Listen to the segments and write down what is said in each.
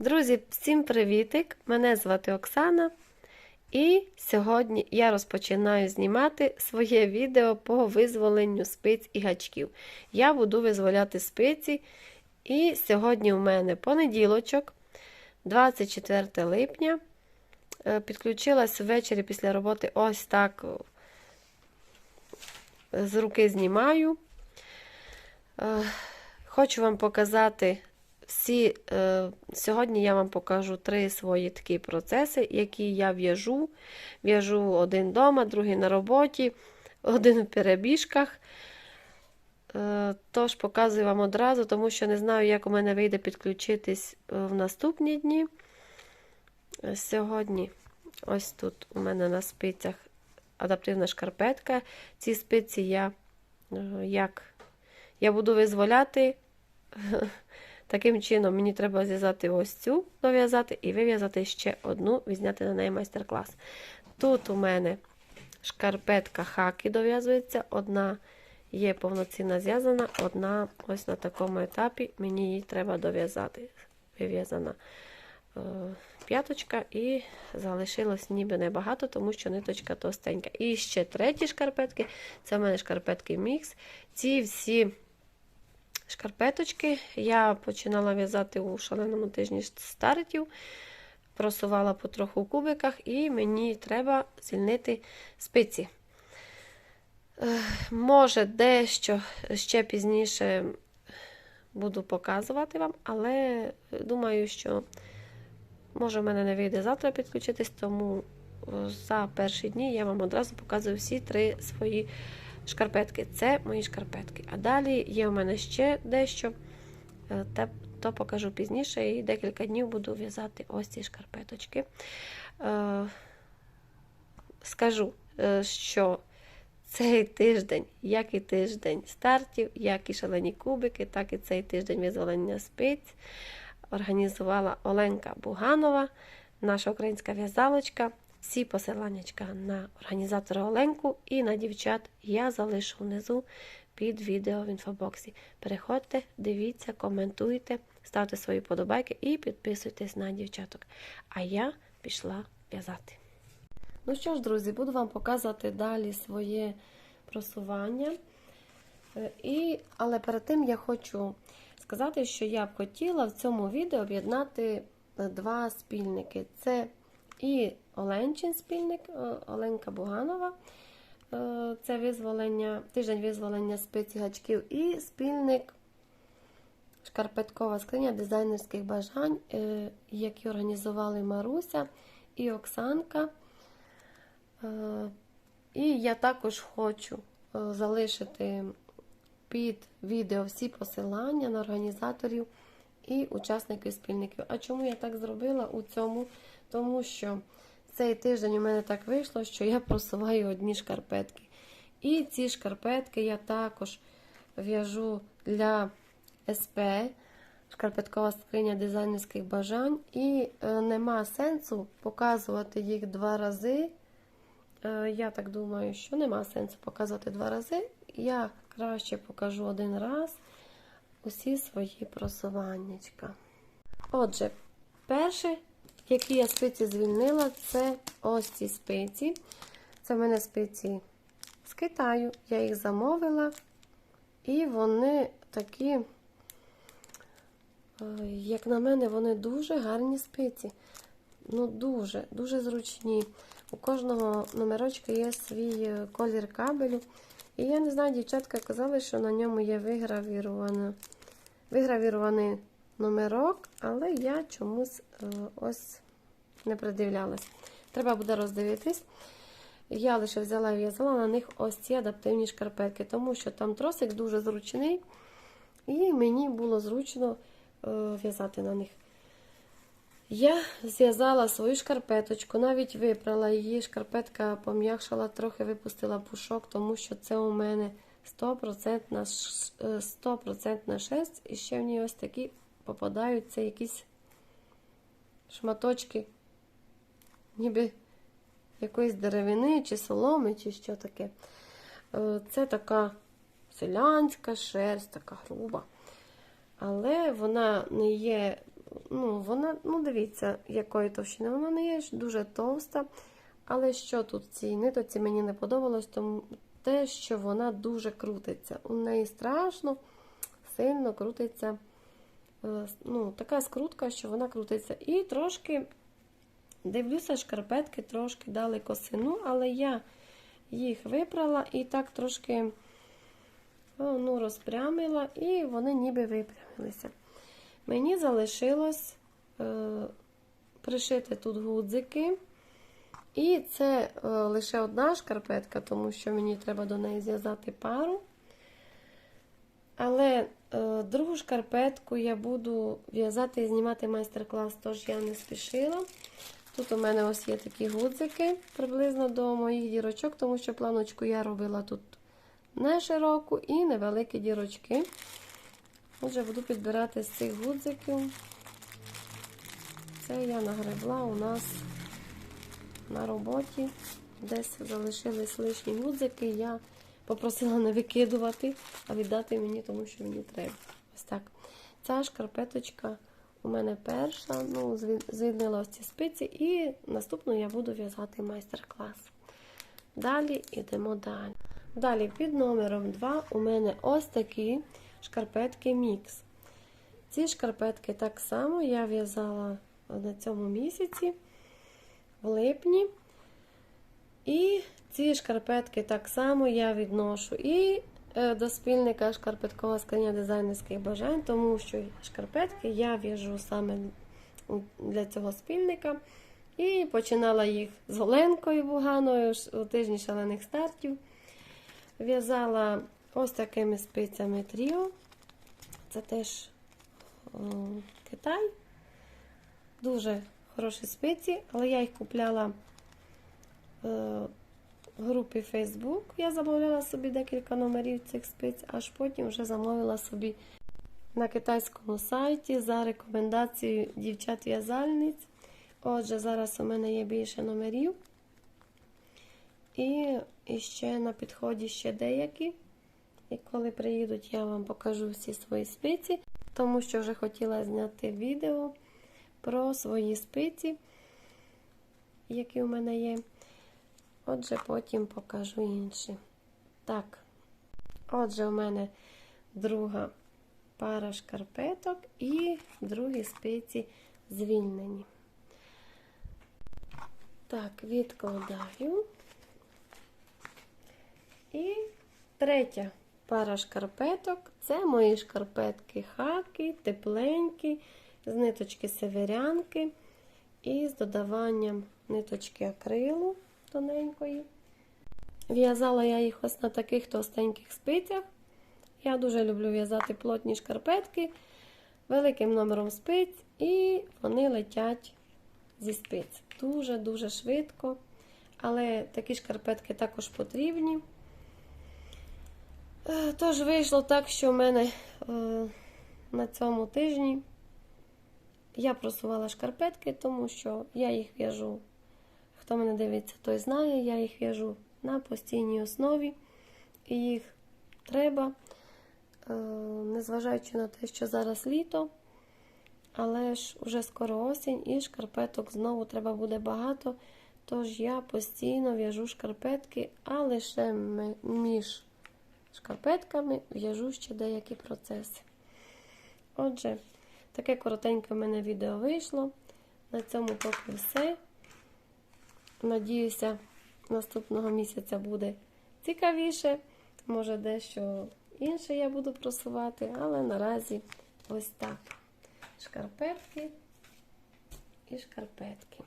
Друзі, всім привітик! Мене звати Оксана. І сьогодні я розпочинаю знімати своє відео по визволенню спиць і гачків. Я буду визволяти спиці. І сьогодні у мене понеділочок, 24 липня. Е, Підключилась ввечері після роботи ось так з руки знімаю. Е, Хочу вам показати всі. е, Сьогодні я вам покажу три свої такі процеси, які я в'яжу. В'яжу один вдома, другий на роботі, один в перебіжках. Е, Тож показую вам одразу, тому що не знаю, як у мене вийде підключитись е, в наступні дні. Е, Сьогодні ось тут у мене на спицях адаптивна шкарпетка. Ці спиці я е, як я буду визволяти. Таким чином, мені треба зв'язати ось цю, дов'язати і вив'язати ще одну, відзняти на неї майстер-клас. Тут у мене шкарпетка хаки дов'язується, одна є повноцінно зв'язана, одна ось на такому етапі мені її треба дов'язати. Вив'язана е, п'яточка, і залишилось ніби небагато, тому що ниточка товстенька. І ще треті шкарпетки це в мене шкарпетки мікс. Ці всі шкарпеточки я починала в'язати у шаленому тижні стартів, просувала потроху в кубиках, і мені треба звільнити спиці. Е, Може, дещо ще пізніше буду показувати вам, але думаю, що може в мене не вийде завтра підключитись, тому за перші дні я вам одразу показую всі три свої шкарпетки. Це мої шкарпетки. А далі є у мене ще дещо, те, то покажу пізніше, і декілька днів буду в'язати ось ці шкарпеточки. Е, Скажу, е, що цей тиждень, як і тиждень стартів, як і шалені кубики, так і цей тиждень визволення спиць організувала Оленка Буганова, наша українська в'язалочка. Всі посилання на організатора Оленку і на дівчат я залишу внизу під відео в інфобоксі. Переходьте, дивіться, коментуйте, ставте свої подобайки і підписуйтесь на дівчаток. А я пішла в'язати. Ну що ж, друзі, буду вам показувати далі своє просування. Е, І, але перед тим я хочу сказати, що я б хотіла в цьому відео об'єднати два спільники. Це і Оленчин спільник, е, Оленка Буганова. Е, Це визволення, тиждень визволення спиці гачків, і спільник Шкарпеткова скриня дизайнерських бажань, е, які організували Маруся і Оксанка. І я також хочу залишити під відео всі посилання на організаторів і учасників спільників. А чому я так зробила у цьому? Тому що цей тиждень у мене так вийшло, що я просуваю одні шкарпетки. І ці шкарпетки я також в'яжу для СП, шкарпеткова скриня дизайнерських бажань. І е, нема сенсу показувати їх два рази. Е, я так думаю, що нема сенсу показувати два рази. Я краще покажу один раз усі свої просуваннячка. Отже, перше, які я спиці звільнила, це ось ці спиці. Це в мене спиці з Китаю. Я їх замовила, і вони такі, е, як на мене, вони дуже гарні спиці. Ну, дуже, дуже зручні. У кожного номерочка є свій е, колір кабелю. І я не знаю, дівчатка казали, що на ньому є вигравірований номерок, але я чомусь е, ось не придивлялась. Треба буде роздивитись. Я лише взяла і в'язала на них ось ці адаптивні шкарпетки, тому що там тросик дуже зручний, і мені було зручно е, в'язати на них. Я зв'язала свою шкарпеточку, навіть випрала її. Шкарпетка пом'якшала, трохи випустила пушок, тому що це у мене 100% ш- е, 100% шерсть. І ще в ній ось такі попадаються якісь шматочки, ніби якоїсь деревини, чи соломи, чи що таке. Е, Це така селянська шерсть, така груба. Але вона не є ну, вона, ну, дивіться, якої товщини. Вона не є дуже товста. Але що тут в цій нитоці мені не подобалось, тому те, що вона дуже крутиться. У неї страшно сильно крутиться. е, Ну, така скрутка, що вона крутиться. І трошки дивлюся, шкарпетки трошки дали косину, але я їх випрала і так трошки ну, розпрямила, і вони ніби випрямилися. Мені залишилось е, пришити тут гудзики. І це е, лише одна шкарпетка, тому що мені треба до неї зв'язати пару. Але е, другу шкарпетку я буду в'язати і знімати майстер-клас, тож я не спішила. Тут у мене ось є такі гудзики приблизно до моїх дірочок, тому що планочку я робила тут не широку і невеликі дірочки. Отже, буду підбирати з цих гудзиків. Це я нагребла у нас на роботі. Десь залишились лишні гудзики. Я попросила не викидувати, а віддати мені, тому що мені треба. Ось так. Ця шкарпеточка у мене перша. Ну, зві- звільнила ось ці спиці, і наступну я буду в'язати майстер-клас. Далі йдемо далі. Далі під номером 2 у мене ось такі шкарпетки мікс. Ці шкарпетки так само я в'язала на цьому місяці, в липні. І ці шкарпетки так само я відношу і е, до спільника шкарпеткова скриня дизайнерських бажань, тому що шкарпетки я в'яжу саме для цього спільника. І починала їх з Оленкою Буганою у тижні шалених стартів. В'язала ось такими спицями тріо. Це теж о, Китай. Дуже хороші спиці, але я їх купляла е, в групі Facebook. Я замовляла собі декілька номерів цих спиць, аж потім вже замовила собі на китайському сайті за рекомендацією дівчат-в'язальниць. Отже, зараз у мене є більше номерів. І, і ще на підході ще деякі. І коли приїдуть, я вам покажу всі свої спиці, тому що вже хотіла зняти відео про свої спиці, які у мене є. Отже, потім покажу інші. Так, отже, у мене друга пара шкарпеток і другі спиці звільнені. Так, відкладаю. І третя пара шкарпеток це мої шкарпетки хаки, тепленькі, з ниточки северянки і з додаванням ниточки акрилу тоненької. В'язала я їх ось на таких товстеньких спицях. Я дуже люблю в'язати плотні шкарпетки великим номером спиць, і вони летять зі спиць. Дуже-дуже швидко. Але такі шкарпетки також потрібні. Е, Тож вийшло так, що в мене е, на цьому тижні я просувала шкарпетки, тому що я їх в'яжу. Хто мене дивиться, той знає, я їх в'яжу на постійній основі. І їх треба, е, незважаючи на те, що зараз літо, але ж вже скоро осінь і шкарпеток знову треба буде багато. Тож я постійно в'яжу шкарпетки, а лише між шкарпетками в'яжу ще деякі процеси. Отже, таке коротеньке в мене відео вийшло. На цьому поки все. Надіюся, наступного місяця буде цікавіше. Може, дещо інше я буду просувати, але наразі ось так. Шкарпетки і шкарпетки.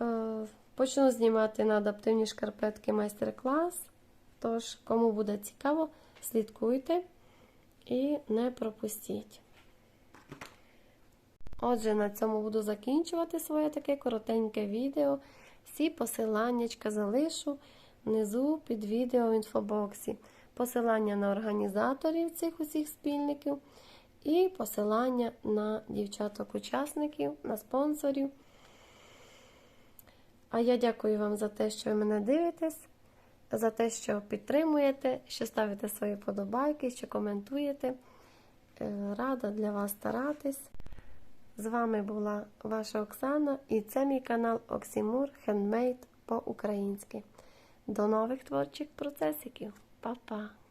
Е, Почну знімати на адаптивні шкарпетки майстер-клас. Тож, кому буде цікаво, слідкуйте і не пропустіть. Отже, на цьому буду закінчувати своє таке коротеньке відео. Всі посиланнячка залишу внизу під відео в інфобоксі. Посилання на організаторів цих усіх спільників і посилання на дівчаток-учасників, на спонсорів. А я дякую вам за те, що ви мене дивитесь, за те, що підтримуєте, що ставите свої подобайки, що коментуєте. Е, Рада для вас старатись. З вами була ваша Оксана і це мій канал Оксімур Хендмейд по-українськи. До нових творчих процесиків. Па-па!